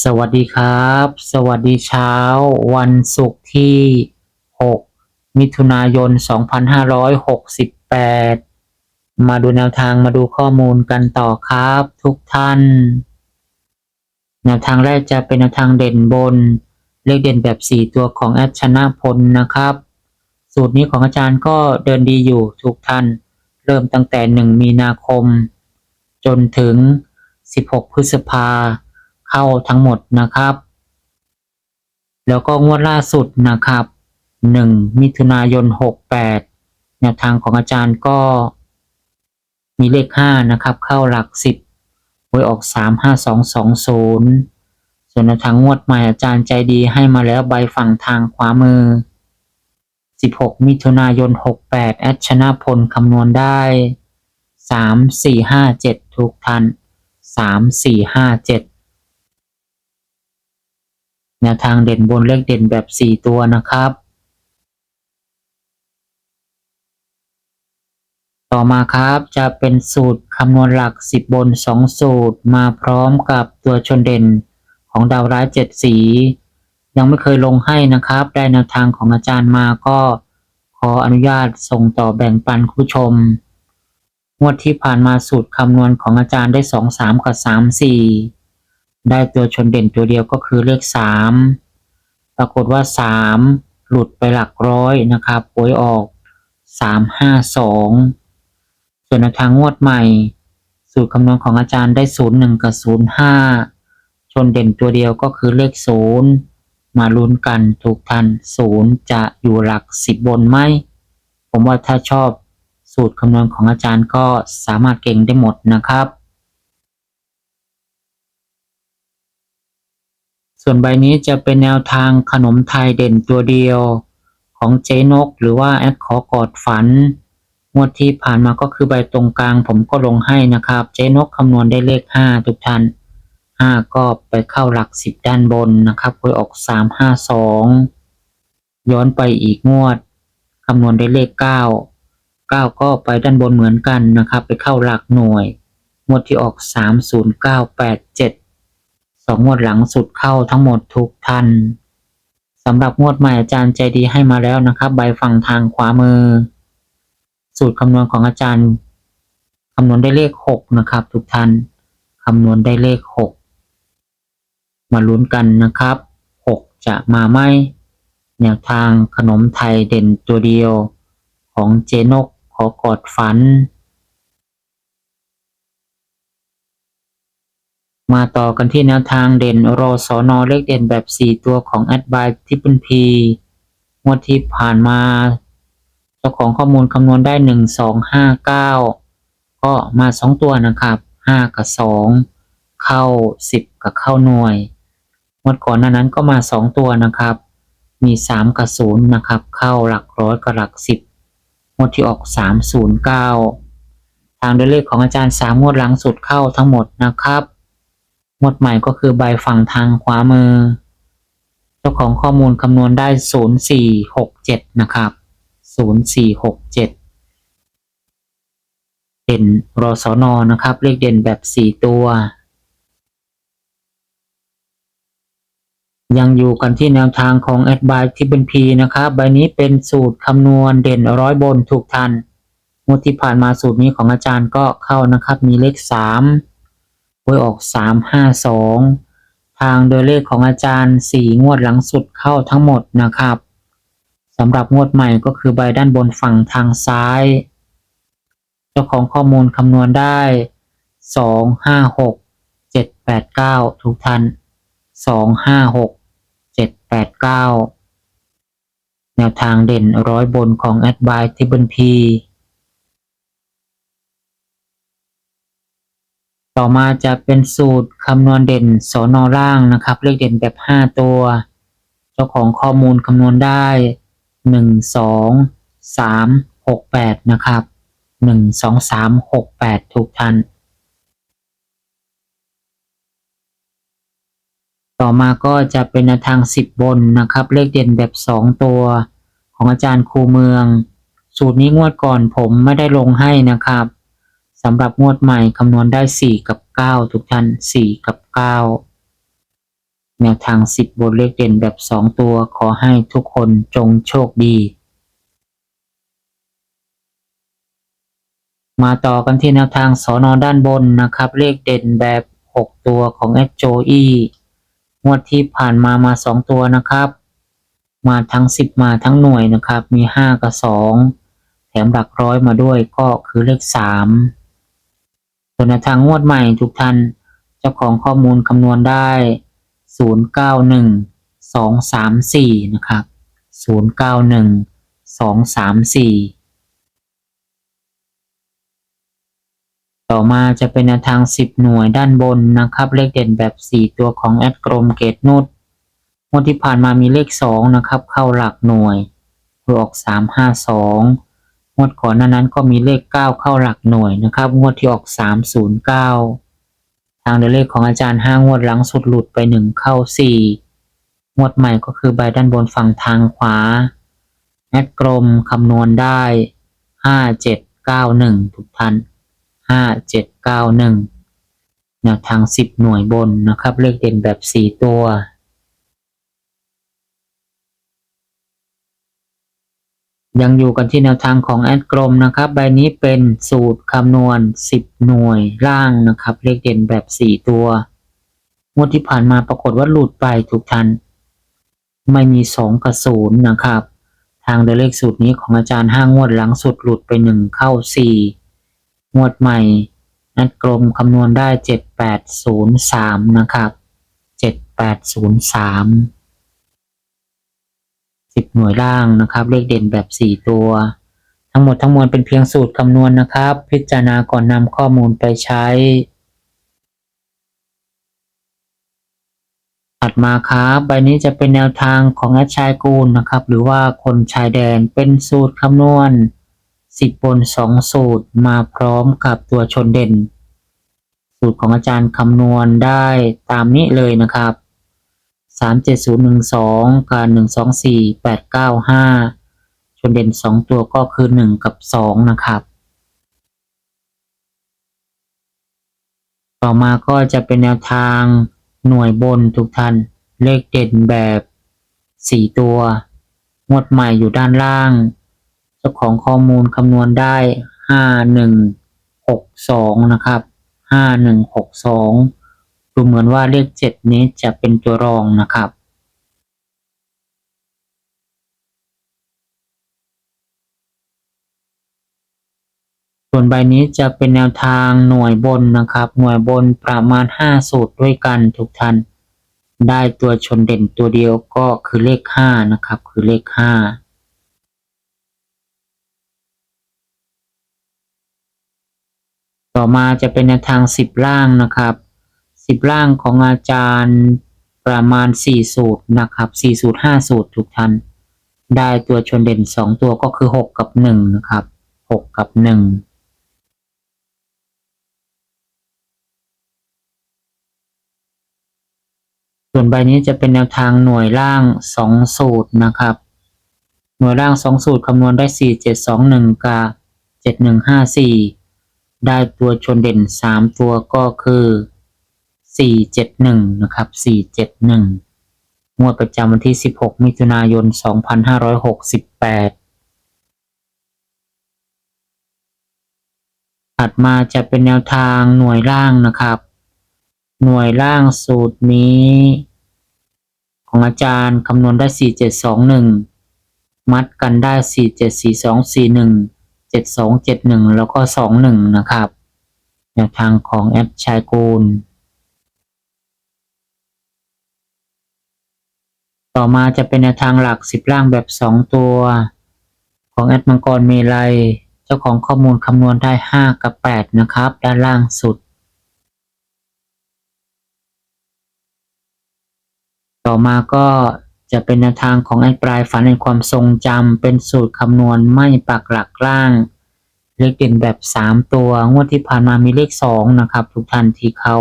สวัสดีครับ สวัสดีเช้า วันศุกร์ที่ 6 มิถุนายน 2568 มาดูแนวทางมาดูข้อมูลกันต่อครับ ทุกท่าน แนวทางแรกจะเป็นแนวทางเด่นบน เลขเด่นแบบ 4 ตัวของแอดชนะพลนะครับ สูตรนี้ของอาจารย์ก็เดินดีอยู่ทุกท่าน เริ่มตั้งแต่ 1 มีนาคม จนถึง 16 พฤษภา เข้าทั้งหมดนะครับ แล้วก็งวดล่าสุดนะครับ 1 มิถุนายน 68แนวทางของอาจารย์ก็ มีเลข 5 นะครับ เข้าหลัก 10หวยออก 35220ส่วนแนวทางงวดใหม่อาจารย์ใจดีให้มาแล้วใบฝั่งทางขวามือ 16 มิถุนายน 68 แอดชนะพลคำนวณได้ 3 4 5 7 ทุกท่าน 3 4 5 7 แนวทางเด่นบนเลขเด่นแบบ 4 ตัวนะครับ ต่อมาครับจะเป็นสูตรคำนวณหลัก 10 บน 2 สูตรมาพร้อมกับตัวชนเด่นของดาวร้าย 7 สี ยังไม่เคยลงให้นะครับ ได้แนวทางของอาจารย์มาก็ขออนุญาตส่งต่อแบ่งปันคุณผู้ชม งวดที่ผ่านมาสูตรคำนวณของอาจารย์ได้ 2 3 กับ 3 4 ได้ตัวชนเด่นตัวเดียวก็คือเลข3ปรากฏว่า3หลุดไปหลักร้อยนะครับหวยออก3 5 2ส่วนแนทางงวดใหม่ สูตรคำนวณของอาจารย์ได้0 1กับ0 5ชนเด่นตัวเดียวก็คือเลข0มาลุ้นกันถูกทัน0จะอยู่หลัก10บนไหมผมว่าถ้าชอบสูตรคำนวณของอาจารย์ก็สามารถเก่งได้หมดนะครับ ส่วนใบนี้จะเป็นแนวทางขนมไทยเด่นตัวเดียว ของเจ๊นก หรือว่าแอดขอกอดฝัน งวดที่ผ่านมาก็คือใบตรงกลางผมก็ลงให้นะครับ เจ๊นกคำนวณได้เลข 5 ทุกท่าน 5 ก็ไปเข้าหลัก 10 ด้านบนนะครับหวยออก 3 5 2 ย้อนไปอีกงวดคำนวณได้เลข 9 9 ก็ไปด้านบนเหมือนกันนะครับ ไปเข้าหลักหน่วย งวดที่ออก 30987 องงวดหลังสุดเข้าทั้งหมดทุกท่านสำหรับงวดใหม่อาจารย์ใจดีให้มาแล้วนะครับ ใบฝั่งทางขวามือ สูตรคำนวณของอาจารย์คำนวณได้เลขหกนะครับ ทุกท่านคำนวณได้เลขหกมาลุ้นกันนะครับหกจะมาไหมแนวทางขนมไทยเด่นตัวเดียว ของเจนกขอกอดฝัน มาต่อกันที่แนวทางเด่นรอสอนอเลขเด่นแบบ 4 ตัวของ a d v i ที่เป็น P งวดที่ผ่านมาเจ้าของข้อมูลคำนวณได้ 1 2 5 9 ก็มา 2 ตัวนะครับ 5 กับ 2 เข้า 10 กับเข้าหน่วย งวดก่อนหน้านั้นก็มา 2 ตัวนะครับ มี 3 กับ 0 นะครับ เข้าหลักร้อยกับหลัก 10 งวดที่ออก 309 ทางโดยเลขของอาจารย์ 3 งวดหลังสุดเข้าทั้งหมดนะครับ งวดใหม่ก็คือใบฝั่งทางขวามือ เจ้าของข้อมูลคำนวณได้ 0467 นะครับ 0467 เด่นรสนนะครับ เลขเด่นแบบ 4 ตัว ยังอยู่กันที่แนวทางของ a d v i ที่เป็น P นะครับ ใบนี้เป็นสูตรคำนวณเด่นร้อยบนถูกทันงวดที่ผ่านมาสูตรนี้ของอาจารย์ก็เข้านะครับ มีเลข3ห วยออกสามห้าสองทางโดยเลขของอาจารย์สี่งวดหลังสุดเข้าทั้งหมดนะครับสำหรับงวดใหม่ก็คือใบด้านบนฝั่งทางซ้าย เจ้าของข้อมูลคำนวณได้สองห้าหกเจ็ดแปดเก้าทุกท่านสองห้าหกเจ็ดแปดเก้าแนวทางเด่นร้อยบนของแอดไบที่บันพี ต่อมาจะเป็นสูตรคำนวณเด่นสอนอล่างนะครับ เลขเด่นแบบ 5 ตัว เจ้าของข้อมูลคำนวณได้ 1 2 3 6 8 นะครับ 1 2 3 6 8ทุกท่านต่อมาก็จะเป็นทาง 10 บนนะครับ เลขเด่นแบบ 2 ตัว ของอาจารย์ครูเมือง สูตรนี้งวดก่อนผมไม่ได้ลงให้นะครับ สำหรับงวดใหม่คำนวณได้ 4 กับ 9 ทุกท่าน 4 กับ 9 แนวทาง 10 บนเลขเด่นแบบ 2 ตัวขอให้ทุกคนจงโชคดี มาต่อกันที่แนวทางสอนอด้านบนนะครับ เลขเด่นแบบ 6 ตัวของแอดโจอีงวดที่ผ่านมามา 2 ตัวนะครับ มาทั้ง 10 มาทั้งหน่วยนะครับ มี 5 กับ 2 แถมหลักร้อยมาด้วยก็คือเลข 3 ส่วนทางงวดใหม่ทุกท่านเจ้าของข้อมูลคำนวณได้ 091 234 นะครับ 091 234 ต่อมาจะเป็นแนวทาง 10 หน่วยด้านบนนะครับ เลขเด่นแบบ 4 ตัวของแอดกรมเกตนุดงวดที่ผ่านมามีเลข 2 นะครับ เข้าหลักหน่วยคือออก352 งวดก่อนนั้นก็มีเลข 9 เข้าหลักหน่วยนะครับ งวดที่ออก 309 ทางเดเลขของอาจารย์ 5 งวดหลังสุดหลุดไป 1 เข้า 4 งวดใหม่ก็คือใบด้านบนฝั่งทางขวาแอดกรมคำนวณได้ 5791 ทุกท่าน 5791 แนวทาง 10 หน่วยบนนะครับ เลขเด่นแบบ 4 ตัว ยังอยู่กันที่แนวทางของแอดกรมนะครับ ใบนี้เป็นสูตรคำนวณ 10 หน่วยล่างนะครับ เลขเด่นแบบ 4 ตัวงวดที่ผ่านมาปรากฏว่าหลุดไปทุกท่านไม่มี 2 กับ 0 นะครับ ทางเดเลขสูตรนี้ของอาจารย์ 5 งวดหลังสุดหลุดไป 1 เข้า 4 งวดใหม่นัดกลมคำนวณได้ 7803 นะครับ 7803 10 หน่วยล่างนะครับ เลขเด่นแบบ 4 ตัว ทั้งหมดทั้งมวลเป็นเพียงสูตรคำนวณนะครับ พิจารณาก่อนนำข้อมูลไปใช้ ถัดมาครับใบนี้จะเป็นแนวทางของแอดชายกูลนะครับ หรือว่าคนชายแดนเป็นสูตรคำนวณ 10 บน 2 สูตรมาพร้อมกับตัวชนเด่น สูตรของอาจารย์คำนวณได้ตามนี้เลยนะครับ 37012กับ124 895ชนเด่น2ตัวก็คือ1กับ2นะครับ ต่อมาก็จะเป็นแนวทางหน่วยบนทุกท่านเลขเด่นแบบ4ตัวงวดใหม่อยู่ด้านล่าง เจ้าของข้อมูลคำนวณได้5162นะครับ5162 ดูเหมือนว่าเลข7นี้จะเป็นตัวรองนะครับ ส่วนใบนี้จะเป็นแนวทางหน่วยบนนะครับ หน่วยบนประมาณ 5 สูตรด้วยกันทุกท่านได้ตัวชนเด่นตัวเดียวก็คือเลข 5 นะครับ คือเลข 5ต่อมาจะเป็นแนวทาง 10 ล่างนะครับ 10ล่างของอาจารย์ประมาณ4สูตรนะครับ4สูตร5สูตรทุกท่านได้ตัวชนเด่น2ตัวก็คือ6กับ1นะครับ6กับ1ส่วนใบนี้จะเป็นแนวทางหน่วยล่าง2สูตรนะครับ หน่วยล่าง2สูตรคำนวณได้4 7 2 1กับ7 1 5 4ได้ตัวชนเด่น3ตัวก็คือ 4 7 1 นะครับ 4 7 1 งวดประจำวันที่ 16 มิถุนายน 2568 ถัดมาจะเป็นแนวทางหน่วยล่างนะครับ หน่วยล่างสูตรนี้ ของอาจารย์คำนวณได้ 4721 มัดกันได้ 474241 7271 แล้วก็ 21 นะครับแนวทางของแอปชายกูล ต่อมาจะเป็นแนวทางหลักสิบล่างแบบ 2 ตัว ของแอดมังกรเมลัย เจ้าของข้อมูลคำนวณได้ 5 กับ 8 นะครับ ด้านล่างสุด ต่อมาก็จะเป็นแนวทางของแอดปลายฝันในความทรงจำเป็นสูตรคำนวณไม่ปักหลักล่าง เลขเด่นแบบ 3 ตัว งวดที่ผ่านมามีเลข 2 นะครับ ทุกท่านที่เข้า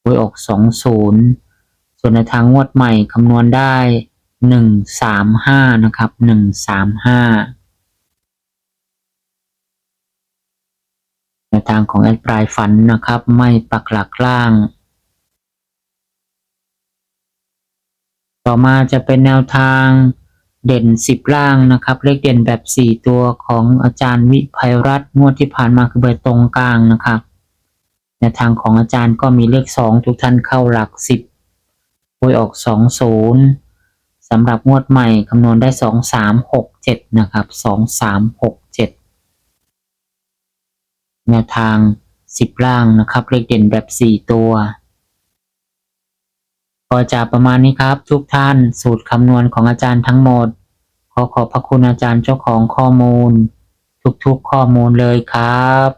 โวยออก 20 ส่วนในทางงวดใหม่คำนวณได้ 135 นะครับ 135 ในทางของแอดปลายฝันนะครับ ไม่ปักหลักล่าง ต่อมาจะเป็นแนวทางเด่น 10 ล่างนะครับ เลขเด่นแบบ 4 ตัวของอาจารย์วิภัยรัตน์งวดที่ผ่านมาคือเบอร์ตรงกลางนะครับแนทางของอาจารย์ก็มีเลข 2 ทุกท่านเข้าหลัก 10 หวยออก20สำหรับงวดใหม่คำนวณได้2 3 6 7นะครับ2 3 6 7แนวทาง10ล่างนะครับ เลขเด่นแบบ4ตัวก็จะประมาณนี้ครับ ทุกท่านสูตรคำนวณของอาจารย์ทั้งหมด ขอขอบพระคุณอาจารย์เจ้าของข้อมูล ทุกๆข้อมูลเลยครับ